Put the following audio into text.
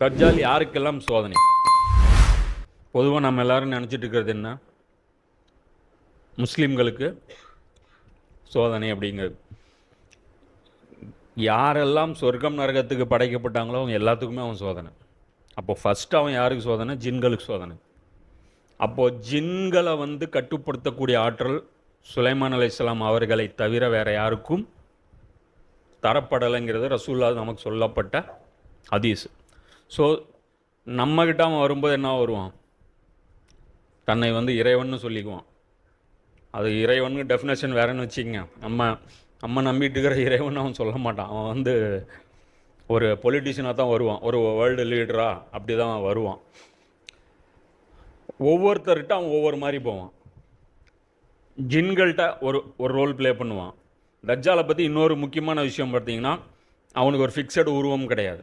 தஜ்ஜால் யாருக்கெல்லாம் சோதனை? பொதுவாக நம்ம எல்லாரும் நினச்சிட்டு இருக்கிறது என்ன? முஸ்லீம்களுக்கு சோதனை அப்படிங்கிறது. யாரெல்லாம் சொர்க்கம் நரகத்துக்கு படைக்கப்பட்டாங்களோ அவங்க எல்லாத்துக்குமே அவன் சோதனை. அப்போ ஃபஸ்ட்டு அவன் யாருக்கு சோதனை? ஜின்களுக்கு சோதனை. அப்போது ஜின்களை வந்து கட்டுப்படுத்தக்கூடிய ஆற்றல் சுலைமான் அலைஹிஸ்ஸலாம் அவர்களை தவிர வேறு யாருக்கும் தரப்படலைங்கிறது ரசூல்லா நமக்கு சொல்லப்பட்ட ஹதீஸ். ஸோ நம்மக்கிட்ட அவன் வரும்போது என்ன வருவான்? தன்னை வந்து இறைவன்னு சொல்லிக்குவான். அது இறைவனுக்கு டெஃபினேஷன் வேறன்னு வச்சுக்கோங்க. நம்ம நம்ம நம்பிட்டு இருக்கிற இறைவன் அவன் சொல்ல மாட்டான். அவன் வந்து ஒரு பொலிட்டிஷியனாக தான் வருவான். ஒரு வேர்ல்டு லீடராக அப்படி தான் அவன் வருவான். ஒவ்வொருத்தர்கிட்ட அவன் ஒவ்வொரு மாதிரி போவான். ஜின்கள்கிட்ட ஒரு ஒரு ரோல் ப்ளே பண்ணுவான். தஜ்ஜாலை பற்றி இன்னொரு முக்கியமான விஷயம் பார்த்தீங்கன்னா அவனுக்கு ஒரு ஃபிக்ஸட் உருவம் கிடையாது.